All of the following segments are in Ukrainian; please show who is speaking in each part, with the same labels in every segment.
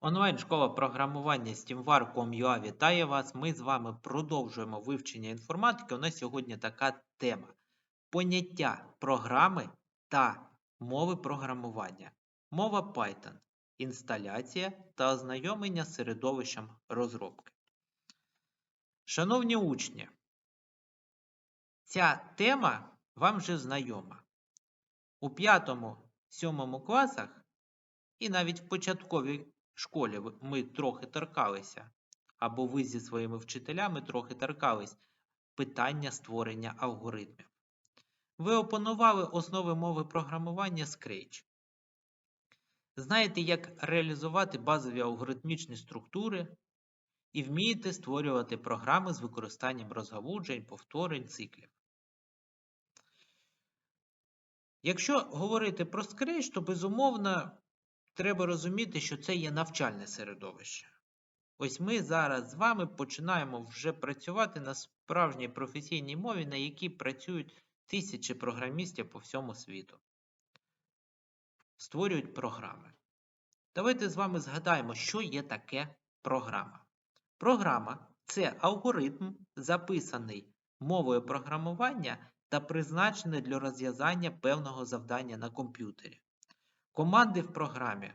Speaker 1: Онлайн-школа програмування SteamWar.com.ua вітає вас. Ми з вами продовжуємо вивчення інформатики. У нас сьогодні така тема: поняття програми та мови програмування. Мова Python, інсталяція та ознайомлення з середовищем розробки. Шановні учні, ця тема вам вже знайома. У 5-7 класах і навіть в початковій школі ми трохи торкалися, або ви зі своїми вчителями трохи торкались питання створення алгоритмів. Ви опанували основи мови програмування Scratch. Знаєте, як реалізувати базові алгоритмічні структури і вмієте створювати програми з використанням розгалуджень, повторень, циклів. Якщо говорити про Scratch, то безумовно треба розуміти, що це є навчальне середовище. Ось ми зараз з вами починаємо вже працювати на справжній професійній мові, на якій працюють тисячі програмістів по всьому світу. Створюють програми. Давайте з вами згадаємо, що є таке програма. Програма це алгоритм, записаний мовою програмування та призначений для розв'язання певного завдання на комп'ютері. Команди в програмі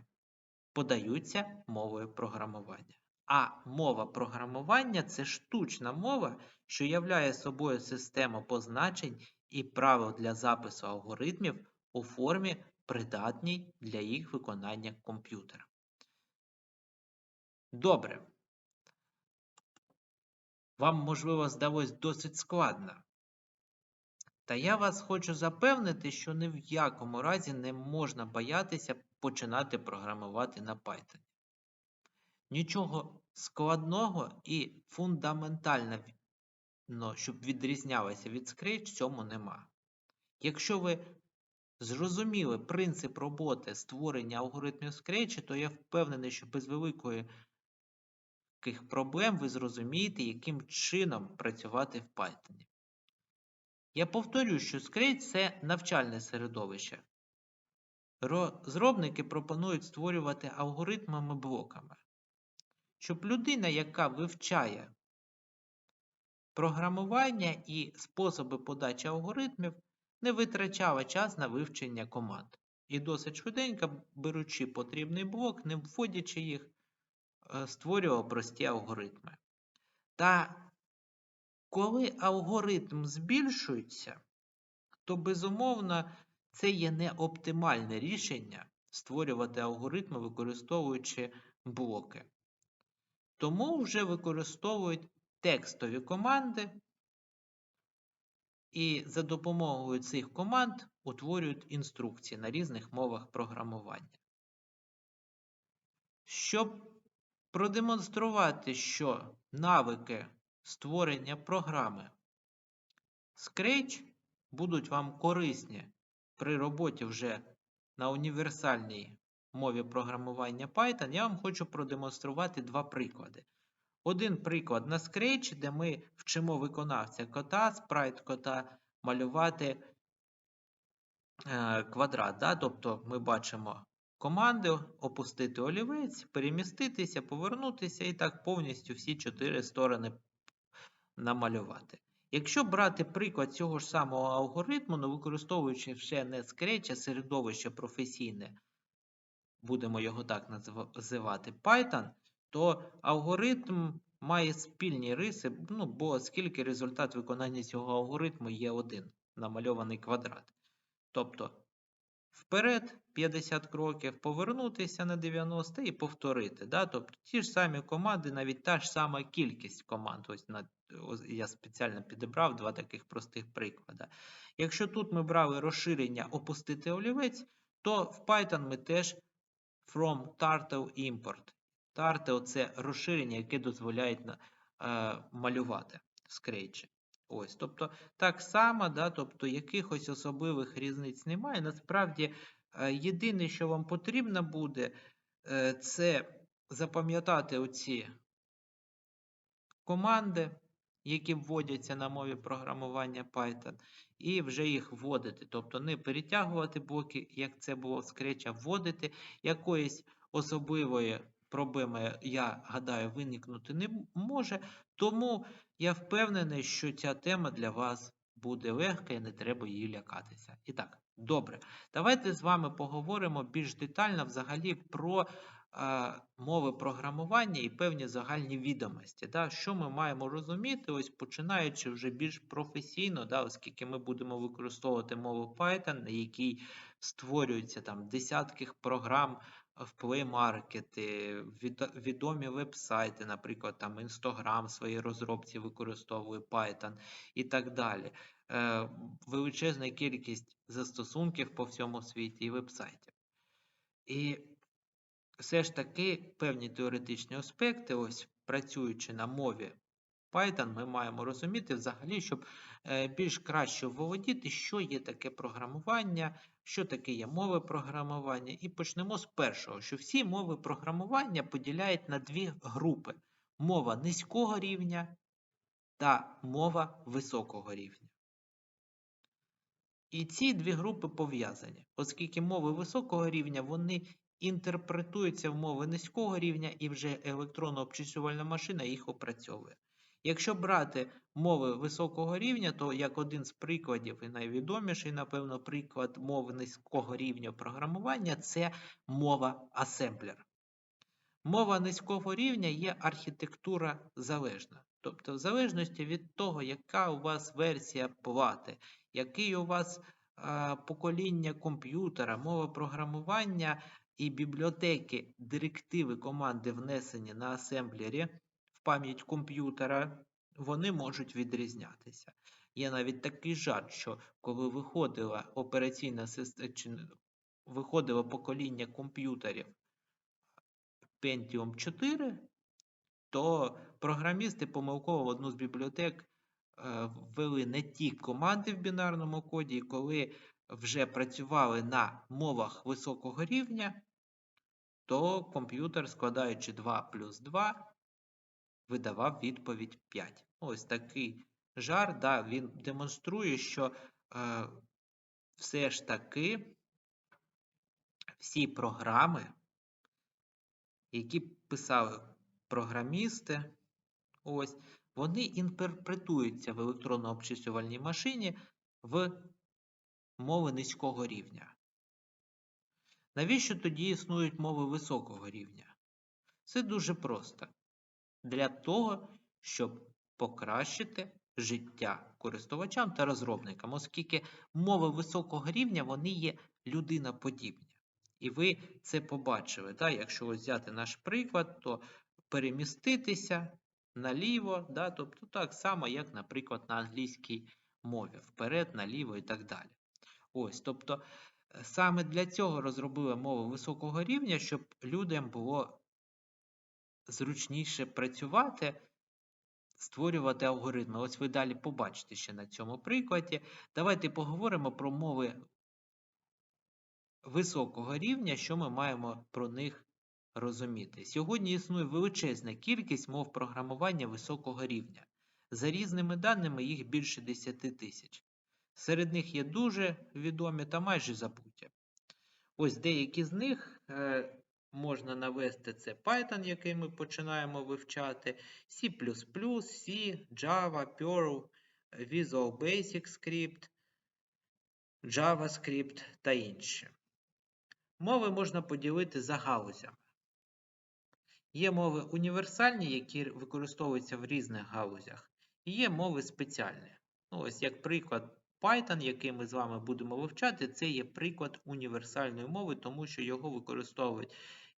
Speaker 1: подаються мовою програмування. А мова програмування це штучна мова, що являє собою систему позначень і правил для запису алгоритмів у формі, придатній для їх виконання комп'ютером. Добре. Вам, можливо, здалось досить складно. Та я вас хочу запевнити, що ні в якому разі не можна боятися починати програмувати на Python. Нічого складного і фундаментально, щоб відрізнялося від Scratch, в цьому нема. Якщо ви зрозуміли принцип роботи створення алгоритмів Scratch, то я впевнений, що без великої проблем ви зрозумієте, яким чином працювати в Python. Я повторюю, що Scratch – це навчальне середовище. Розробники пропонують створювати алгоритмами блоками, щоб людина, яка вивчає програмування і способи подачі алгоритмів, не витрачала час на вивчення команд. І досить швиденько, беручи потрібний блок, не вводячи їх, е, створював прості алгоритми. Та коли алгоритм збільшується, то безумовно це є не оптимальне рішення створювати алгоритми, використовуючи блоки. Тому вже використовують текстові команди, і за допомогою цих команд утворюють інструкції на різних мовах програмування. Щоб продемонструвати, що навики створення програми Scratch будуть вам корисні при роботі вже на універсальній мові програмування Python, я вам хочу продемонструвати два приклади. Один приклад на Scratch, де ми вчимо виконавця кота, спрайт кота малювати е, квадрат. Да? Тобто ми бачимо команди опустити олівець, переміститися, повернутися і так повністю всі чотири сторони намалювати. Якщо брати приклад цього ж самого алгоритму, но використовуючи ще не Scratch, а середовище професійне, будемо його так називати Python, то алгоритм має спільні риси, ну, бо оскільки результат виконання цього алгоритму є один намальований квадрат. Тобто вперед 50 кроків, повернутися на 90 і повторити. Да? Тобто ті ж самі команди, навіть та ж сама кількість команд. Ось на, я спеціально підібрав два таких простих приклади. Якщо тут ми брали розширення опустити олівець, то в Python ми теж from turtle import. Turtle – це розширення, яке дозволяє е, малювати в Scratch. Ось, тобто так само, да, тобто якихось особливих різниць немає. Насправді, е, єдине, що вам потрібно буде, е, це запам'ятати оці команди, які вводяться на мові програмування Python, і вже їх вводити. Тобто не перетягувати блоки, як це було в Scratch, а вводити якоїсь особливої проблеми, я гадаю, виникнути не може. Тому я впевнений, що ця тема для вас буде легка і не треба її лякатися. І так, добре. Давайте з вами поговоримо більш детально взагалі про мови програмування і певні загальні відомості. Да? Що ми маємо розуміти, ось починаючи вже більш професійно, да, оскільки ми будемо використовувати мову Python, на якій створюються там десятки програм в Market, від- відомі веб-сайти, наприклад, там Instagram в своїй розробці використовує Python і так далі. Е, величезна кількість застосунків по всьому світі і веб-сайтів. І все ж таки певні теоретичні аспекти, ось працюючи на мові Python, ми маємо розуміти взагалі, щоб е, більш краще володіти, що є таке програмування, що таке є мови програмування. І почнемо з першого, що всі мови програмування поділяють на дві групи: мова низького рівня та мова високого рівня. І ці дві групи пов'язані, оскільки мови високого рівня вони інтерпретуються в мови низького рівня і вже електронна обчислювальна машина їх опрацьовує. Якщо брати мови високого рівня, то як один з прикладів і найвідоміший, напевно, приклад мови низького рівня програмування це мова асемблер. Мова низького рівня є архітектура залежна. Тобто, в залежності від того, яка у вас версія плати, який у вас е, покоління комп'ютера, мова програмування і бібліотеки, директиви команди внесені на асемблері в пам'ять комп'ютера, вони можуть відрізнятися. Є навіть такий жарт, що коли виходила операційна система, виходило покоління комп'ютерів Pentium 4, то програмісти помилково в одну з бібліотек е, ввели не ті команди в бінарному коді, коли вже працювали на мовах високого рівня, то комп'ютер, складаючи 2 плюс 2, видавав відповідь 5. Ось такий жар, да, він демонструє, що е, все ж таки всі програми, які писали програмісти, ось, вони інтерпретуються в електронно-обчислювальній машині в мови низького рівня. Навіщо тоді існують мови високого рівня? Це дуже просто. Для того, щоб покращити життя користувачам та розробникам, оскільки мови високого рівня вони є людиноподібні. І ви це побачили. Да? Якщо взяти наш приклад, то переміститися наліво, да? тобто так само, як, наприклад, на англійській мові, вперед, наліво і так далі. Ось, тобто, саме для цього розробили мову високого рівня, щоб людям було зручніше працювати, створювати алгоритми. Ось ви далі побачите ще на цьому прикладі. Давайте поговоримо про мови високого рівня, що ми маємо про них розуміти. Сьогодні існує величезна кількість мов програмування високого рівня. За різними даними, їх більше 10 тисяч. Серед них є дуже відомі та майже забуті. Ось деякі з них е, можна навести це Python, який ми починаємо вивчати, C++, C, Java, Perl, Visual Basic Script, JavaScript та інші. Мови можна поділити за галузями. Є мови універсальні, які використовуються в різних галузях, і є мови спеціальні. Ну, ось як приклад, Python, який ми з вами будемо вивчати, це є приклад універсальної мови, тому що його використовують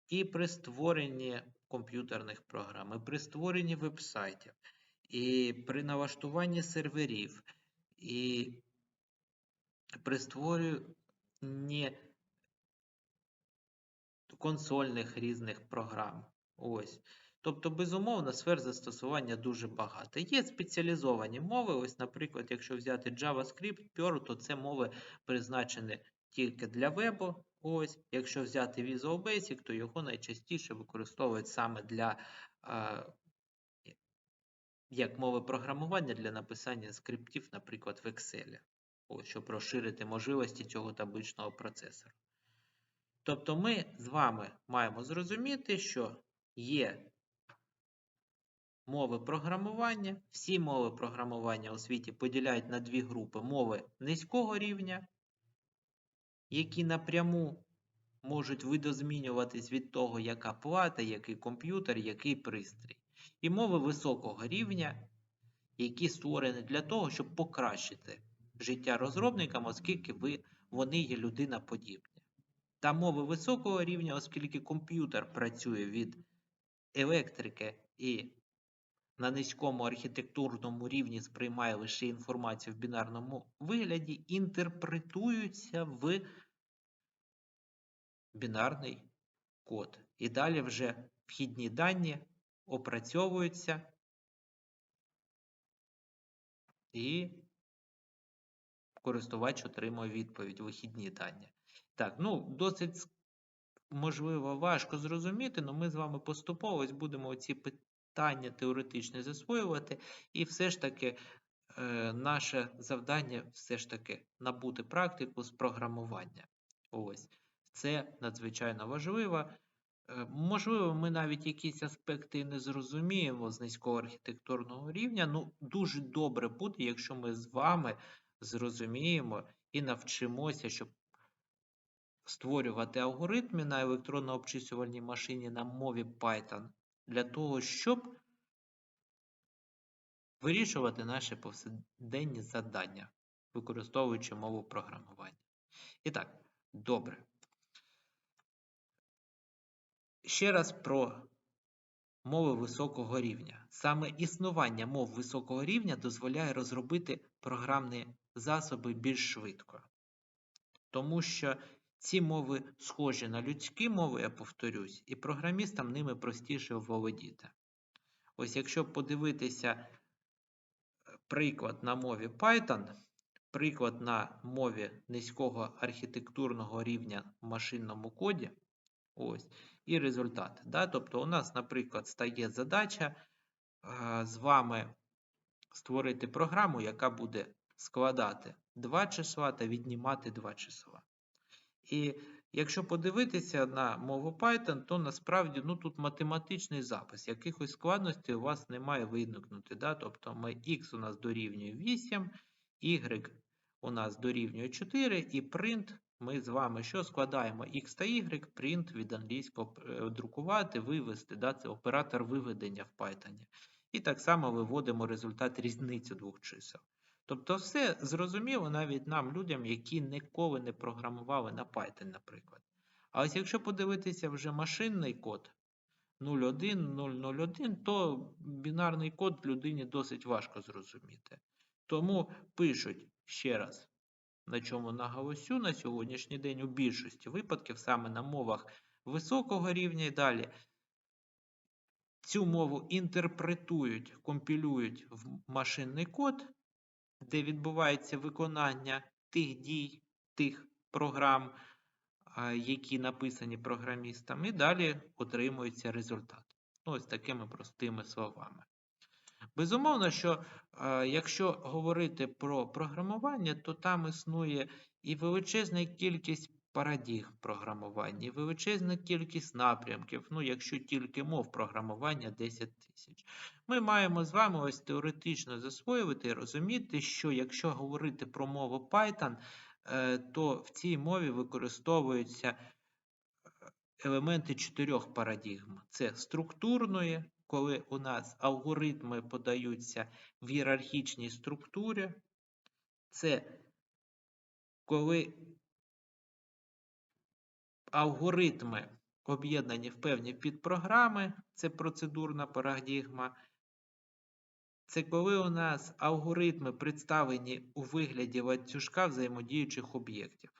Speaker 1: і при створенні комп'ютерних програм, і при створенні веб-сайтів, і при налаштуванні серверів, і при створенні консольних різних програм. Ось. Тобто, безумовно, сфер застосування дуже багато. Є спеціалізовані мови. Ось, наприклад, якщо взяти JavaScript, Perl, то це мови призначені тільки для вебу. Ось, якщо взяти Visual Basic, то його найчастіше використовують саме для а, як мови програмування для написання скриптів, наприклад, в Excel. Ось, щоб розширити можливості цього табличного процесора. Тобто ми з вами маємо зрозуміти, що є мови програмування. Всі мови програмування у світі поділяють на дві групи: мови низького рівня, які напряму можуть видозмінюватись від того, яка плата, який комп'ютер, який пристрій. І мови високого рівня, які створені для того, щоб покращити життя розробникам, оскільки ви, вони є людиноподібні. Та мови високого рівня, оскільки комп'ютер працює від електрики і на низькому архітектурному рівні сприймає лише інформацію в бінарному вигляді, інтерпретуються в бінарний код. І далі вже вхідні дані опрацьовуються і користувач отримує відповідь вихідні дані. Так, ну, досить, можливо, важко зрозуміти, але ми з вами поступово ось будемо ці питання теоретичні засвоювати, і все ж таки е, наше завдання все ж таки набути практику з програмування. Ось. Це надзвичайно важливо. Е, Можливо, ми навіть якісь аспекти не зрозуміємо з низького архітектурного рівня. Ну, дуже добре буде, якщо ми з вами зрозуміємо і навчимося, щоб створювати алгоритми на електронно-обчислювальній машині на мові Python для того, щоб вирішувати наші повсякденні завдання, використовуючи мову програмування. І так, добре. Ще раз про мови високого рівня. Саме існування мов високого рівня дозволяє розробити програмні засоби більш швидко. Тому що ці мови схожі на людські мови, я повторюсь, і програмістам ними простіше володіти. Ось якщо подивитися е, приклад на мові Python, приклад на мові низького архітектурного рівня в машинному коді, ось, і результат. Да? Тобто у нас, наприклад, стає задача е, з вами створити програму, яка буде складати два числа та віднімати два числа. І якщо подивитися на мову Python, то насправді ну, тут математичний запис. Якихось складностей у вас не має виникнути. Да? Тобто ми x у нас дорівнює 8, y у нас дорівнює 4, і print ми з вами що складаємо x та y, print від англійського е, друкувати, вивести. Да? Це оператор виведення в Python. І так само виводимо результат різниці двох чисел. Тобто все зрозуміло навіть нам, людям, які ніколи не програмували на Python, наприклад. А ось якщо подивитися вже машинний код 01.001, то бінарний код людині досить важко зрозуміти. Тому пишуть ще раз, на чому наголосю на сьогоднішній день у більшості випадків, саме на мовах високого рівня і далі. Цю мову інтерпретують, компілюють в машинний код, де відбувається виконання тих дій, тих програм, які написані програмістами, і далі отримується результат. Ну, ось такими простими словами. Безумовно, що якщо говорити про програмування, то там існує і величезна кількість парадігм програмування, і величезна кількість напрямків, ну, якщо тільки мов програмування 10 тисяч. Ми маємо з вами ось теоретично засвоювати і розуміти, що якщо говорити про мову Python, е, то в цій мові використовуються е, елементи чотирьох парадігм: це структурної, коли у нас алгоритми подаються в ієрархічній структурі, це коли алгоритми об'єднані в певні підпрограми, це процедурна парадігма. Це коли у нас алгоритми представлені у вигляді ланцюжка взаємодіючих об'єктів.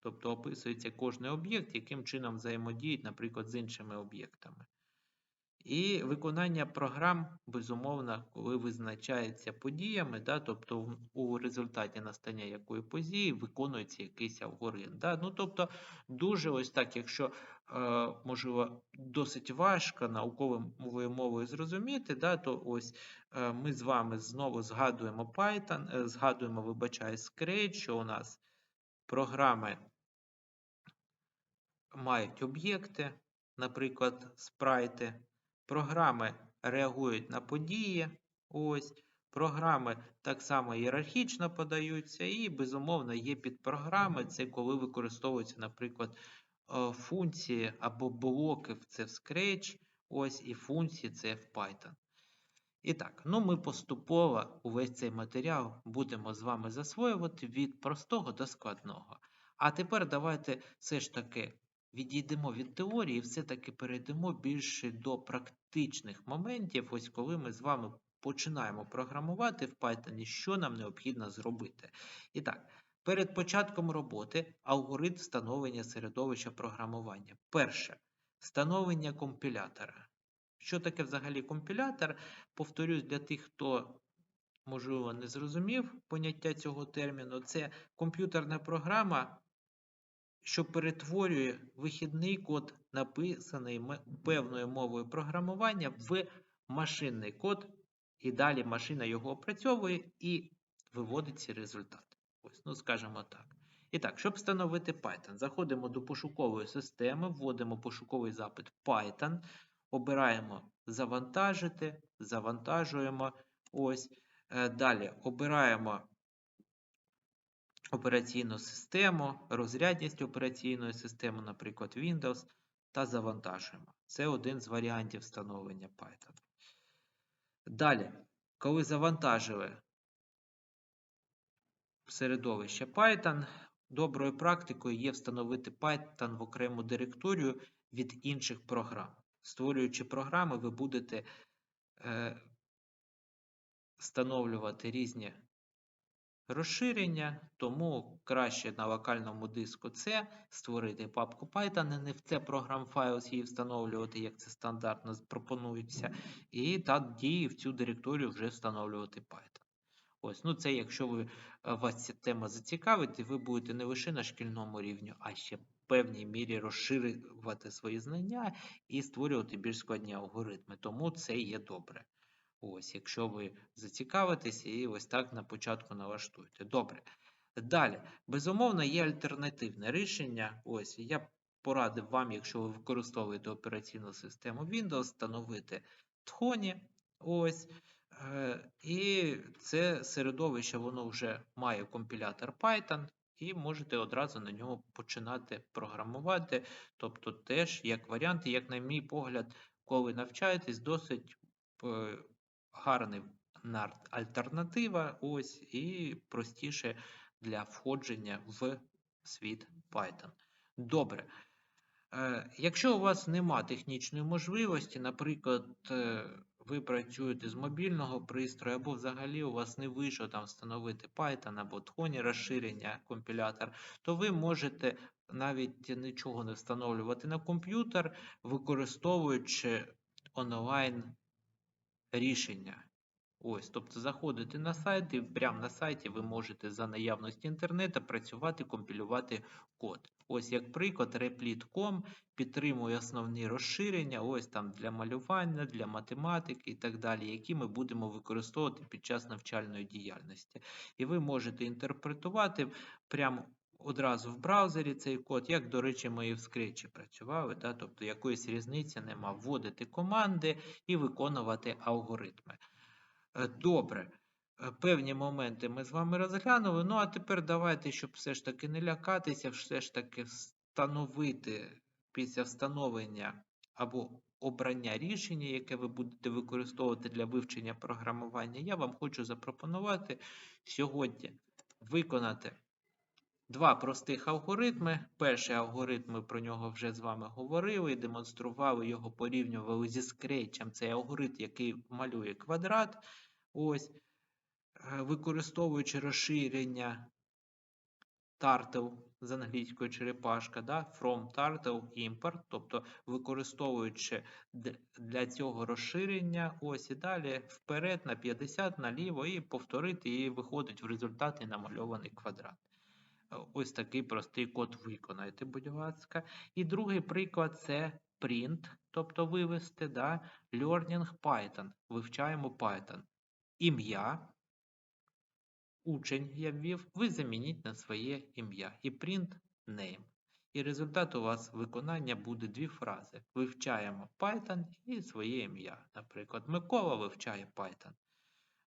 Speaker 1: Тобто описується кожний об'єкт, яким чином взаємодіють, наприклад, з іншими об'єктами. І виконання програм, безумовно, коли визначається подіями, да, тобто у результаті настання якої події виконується якийсь алгоритм. Да. Ну, тобто, дуже ось так, якщо е, можливо досить важко науковою мовою зрозуміти, да, то ось е, ми з вами знову згадуємо Python, е, згадуємо, вибачаю, Scratch, що у нас програми мають об'єкти, наприклад, спрайти. Програми реагують на події. Ось. Програми так само ієрархічно подаються, і, безумовно, є підпрограми. Це коли використовуються, наприклад, е, функції або блоки це в Scratch, ось і функції це в Python. І так, ну ми поступово увесь цей матеріал будемо з вами засвоювати від простого до складного. А тепер давайте все ж таки відійдемо від теорії все-таки перейдемо більше до практичних моментів, ось коли ми з вами починаємо програмувати в Python, що нам необхідно зробити. І так, перед початком роботи алгоритм встановлення середовища програмування. Перше встановлення компілятора. Що таке взагалі компілятор? Повторюсь для тих, хто, можливо, не зрозумів поняття цього терміну, це комп'ютерна програма, що перетворює вихідний код, написаний певною мовою програмування, в машинний код, і далі машина його опрацьовує і виводить ці результати. Ось, ну скажімо так. І так, щоб встановити Python, заходимо до пошукової системи, вводимо пошуковий запит Python, обираємо завантажити, завантажуємо. Ось. Е, Далі обираємо операційну систему, розрядність операційної системи, наприклад, Windows, та завантажуємо. Це один з варіантів встановлення Python. Далі, коли завантажили середовище Python, доброю практикою є встановити Python в окрему директорію від інших програм. Створюючи програми, ви будете е, встановлювати різні розширення, тому краще на локальному диску C створити папку Python, не в це програм Files її встановлювати, як це стандартно пропонується, і тоді в цю директорію вже встановлювати Python. Ось, ну це якщо ви, е, вас ця тема зацікавить, ви будете не лише на шкільному рівні, а ще в певній мірі розширювати свої знання і створювати більш складні алгоритми. Тому це є добре. Ось, якщо ви зацікавитесь і ось так на початку налаштуєте. Добре. Далі, безумовно, є альтернативне рішення. Ось, я порадив вам, якщо ви використовуєте операційну систему Windows, встановити Tхоні. Ось. Е, І це середовище, воно вже має компілятор Python, і можете одразу на нього починати програмувати. Тобто, теж як варіант, як на мій погляд, коли навчаєтесь, досить гарна альтернатива, ось, і простіше для входження в світ Python. Добре. Е, Якщо у вас нема технічної можливості, наприклад, е, ви працюєте з мобільного пристрою, або взагалі у вас не вийшло там встановити Python або Tхоні розширення компілятор, то ви можете навіть нічого не встановлювати на комп'ютер, використовуючи онлайн рішення. Ось, тобто заходите на сайт, і прямо на сайті ви можете за наявності інтернету працювати, компілювати код. Ось як приклад, Replit.com підтримує основні розширення, ось там для малювання, для математики і так далі, які ми будемо використовувати під час навчальної діяльності. І ви можете інтерпретувати прямо одразу в браузері цей код, як, до речі, і в працювали, да? тобто якоїсь різниці нема. Вводити команди і виконувати алгоритми. Е, Добре. Е, Певні моменти ми з вами розглянули. Ну, а тепер давайте, щоб все ж таки не лякатися, все ж таки встановити після встановлення або обрання рішення, яке ви будете використовувати для вивчення програмування, я вам хочу запропонувати сьогодні виконати два простих алгоритми. Перший алгоритм ми про нього вже з вами говорили демонстрували його порівнювали зі Scratch. Це алгоритм, який малює квадрат. Ось, е, використовуючи розширення turtle з англійської черепашка, да, from turtle import, тобто використовуючи для цього розширення, ось і далі вперед на 50, наліво і повторити, і виходить в результаті намальований квадрат. Ось такий простий код виконайте, будь ласка. І другий приклад це print, тобто вивести, да, learning Python. Вивчаємо Python. Ім'я, учень я ввів, ви замініть на своє ім'я і print name. І результат у вас виконання буде дві фрази. Вивчаємо Python і своє ім'я. Наприклад, Микола вивчає Python.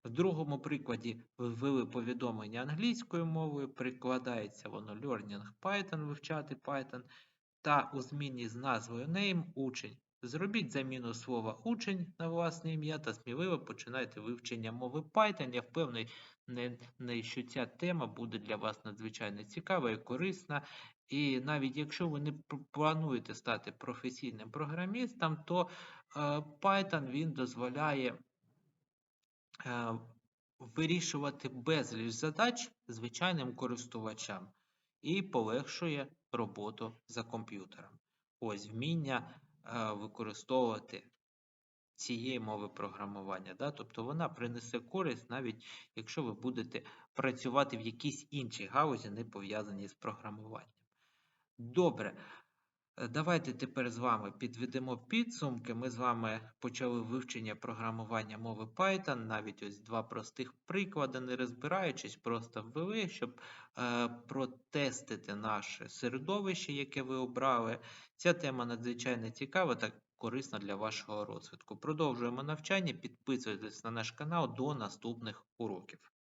Speaker 1: В другому прикладі ввели повідомлення англійською мовою, прикладається воно learning Python, вивчати Python, та у зміні з назвою name учень. Зробіть заміну слова учень на власне ім'я та сміливо починайте вивчення мови Python. Я впевнений, що ця тема буде для вас надзвичайно цікава і корисна. І навіть якщо ви не плануєте стати професійним програмістом, то е, Python він дозволяє вирішувати безліч задач звичайним користувачам і полегшує роботу за комп'ютером. Ось вміння е, використовувати цієї мови програмування. Да? Тобто вона принесе користь, навіть якщо ви будете працювати в якійсь іншій галузі, не пов'язаній з програмуванням. Добре. Е, Давайте тепер з вами підведемо підсумки. Ми з вами почали вивчення програмування мови Python, навіть ось два простих приклади, не розбираючись, просто ввели, щоб е, протестити наше середовище, яке ви обрали. Ця тема надзвичайно цікава та корисна для вашого розвитку. Продовжуємо навчання, підписуйтесь на наш канал до наступних уроків.